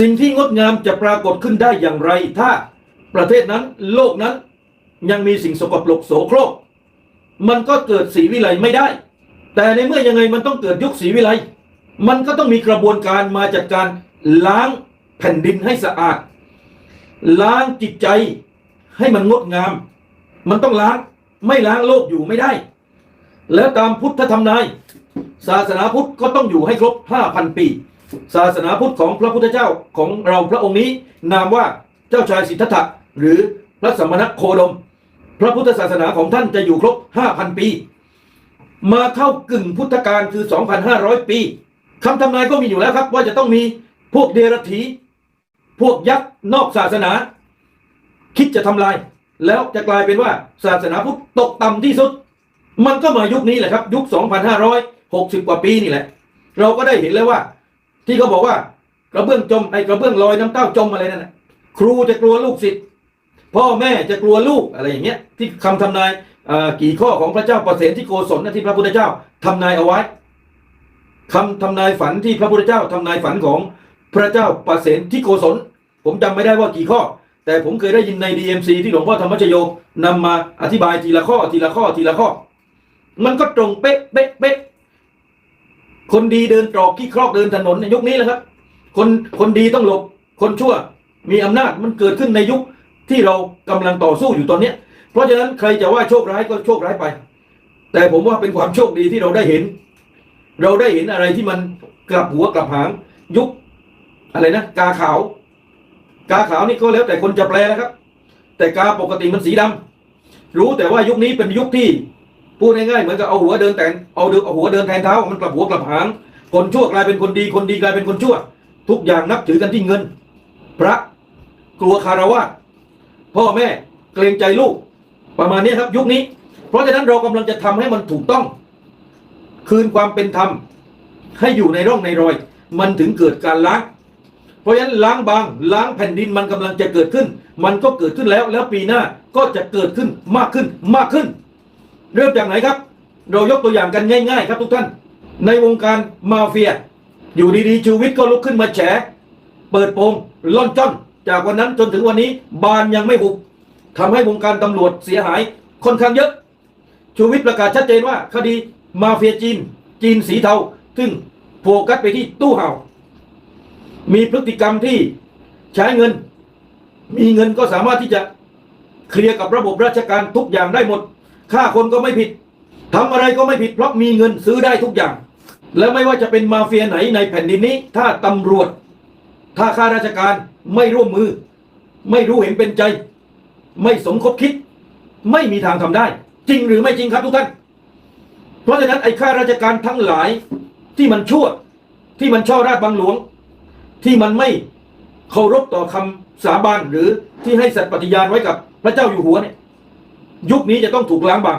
สิ่งที่งดงามจะปรากฏขึ้นได้อย่างไร ถ้าประเทศนั้นโลกนั้นยังมีสิ่งสกปรกโสโครก มันก็เกิดสีวิไลไม่ได้ แต่ในเมื่อยังไงมันต้องเกิดยุคสีวิไลมันก็ต้องมีกระบวนการมาจัดการล้างแผ่นดินให้สะอาด ล้างจิตใจให้มันงดงาม มันต้องล้างไม่ล้างโลกอยู่ไม่ได้ แล้วตามพุทธธรรมนาย ศาสนาพุทธก็ต้องอยู่ให้ครบ 5,000 ปี ศาสนาพุทธของพระพุทธเจ้าของเราพระองค์นี้ นามว่าเจ้าชายสิทธัตถะหรือพระสมณโคดม พระพุทธศาสนาของท่านจะอยู่ครบ 5,000 ปี มาเข้ากึ่งพุทธกาลคือ 2,500 ปีคำทำนายก็มีอยู่แล้วครับ ว่าจะต้องมีพวกเดรัจฉีพวกยักษ์นอกศาสนา คิดจะทำลาย แล้วจะกลายเป็นว่าศาสนาพุทธตกต่ำที่สุด มันก็มายุคนี้แหละครับ ยุค 2,560 กว่าปีนี่แหละ เราก็ได้เห็นแล้วว่า ที่เขาบอกว่ากระเบื้องจมไอ้กระเบื้องลอยน้ำเต้าจมอะไรนั่นนะครูจะกลัวลูกศิษย์พ่อแม่จะกลัวลูกอะไรอย่างเงี้ยที่คำทำนายอ่อกี่ข้อของพระเจ้าประเสนที่โกศลนะที่พระพุทธเจ้าทำนายเอาไว้คำทำนายฝันที่พระพุทธเจ้าทำนายฝันของพระเจ้าประเสนที่โกศล ผมจำไม่ได้ว่ากี่ข้อ แต่ผมเคยได้ยินใน DMC ที่หลวงพ่อธรรมชโยนำมาอธิบายทีละข้อทีละข้อทีละข้อ มันก็ตรงเป๊ะเป๊ะเป๊ะ คนดีเดินตรอกขี้ครอกเดินถนนในยุคนี้แหละครับ คนคนดีต้องหลบ คนชั่วมีอำนาจมันเกิดขึ้นในยุคที่เรากำลังต่อสู้อยู่ตอนเนี้ย เพราะฉะนั้นใครจะว่าโชคร้ายก็โชคร้ายไป แต่ผมว่าเป็นความโชคดีที่เราได้เห็น เราได้เห็นอะไรที่มันกลับหัวกลับหาง ยุคอะไรนะกาขาว กาขาวนี่ก็แล้วแต่คนจะแปลนะครับ แต่กาปกติมันสีดำรู้แต่ว่ายุคนี้เป็นยุคที่ พูดง่ายๆเหมือนกับเอาหัวเดินแต่งเอาเดินเอาหัวเดินแทนเท้ามันกลับหัวกลับหาง คนชั่วกลายเป็นคนดีคนดีกลายเป็นคนชั่ว ทุกอย่างนับถือกันที่เงิน พระกลัวคารวะพ่อแม่เกรงใจลูก ประมาณนี้ครับยุคนี้ เพราะฉะนั้นเรากำลังจะทำให้มันถูกต้อง คืนความเป็นธรรม ให้อยู่ในร่องในรอย มันถึงเกิดการล้างเพราะฉะนั้นล้างบางล้างแผ่นดินมันกำลังจะเกิดขึ้น มันก็เกิดขึ้นแล้วแล้วปีหน้าก็จะเกิดขึ้นมากขึ้นมากขึ้น เริ่มจากไหนครับ เรายกตัวอย่างกันง่าย ๆ ครับทุกท่าน ในวงการมาเฟีย อยู่ดีๆชูวิทย์ก็ลุกขึ้นมาแฉ เปิดโปงล่อนจ้อนจากวันนั้นจนถึงวันนี้บานยังไม่หุบทำให้วงการตำรวจเสียหายค่อนข้างเยอะ ชูวิทย์ประกาศชัดเจนว่าคดีมาเฟียจีน จีนสีเทา ซึ่งโฟกัสไปที่ตู้เห่า มีพฤติกรรมที่ใช้เงิน มีเงินก็สามารถที่จะเคลียร์กับระบบราชการทุกอย่างได้หมด ฆ่าคนก็ไม่ผิดทำอะไรก็ไม่ผิดเพราะมีเงินซื้อได้ทุกอย่าง แล้วไม่ว่าจะเป็นมาเฟียไหนในแผ่นดินนี้ ถ้าตำรวจ ถ้าข้าราชการไม่ร่วมมือ ไม่รู้เห็นเป็นใจ ไม่สมคบคิด ไม่มีทางทำได้ จริงหรือไม่จริงครับทุกท่าน เพราะฉะนั้นไอ้ข้าราชการทั้งหลายที่มันชั่ว ที่มันช่อราชบังหลวง ที่มันไม่เคารพต่อคำสาบานหรือที่ให้สัตย์ปฏิญาณไว้กับพระเจ้าอยู่หัวเนี่ย ยุคนี้จะต้องถูกล้างบาง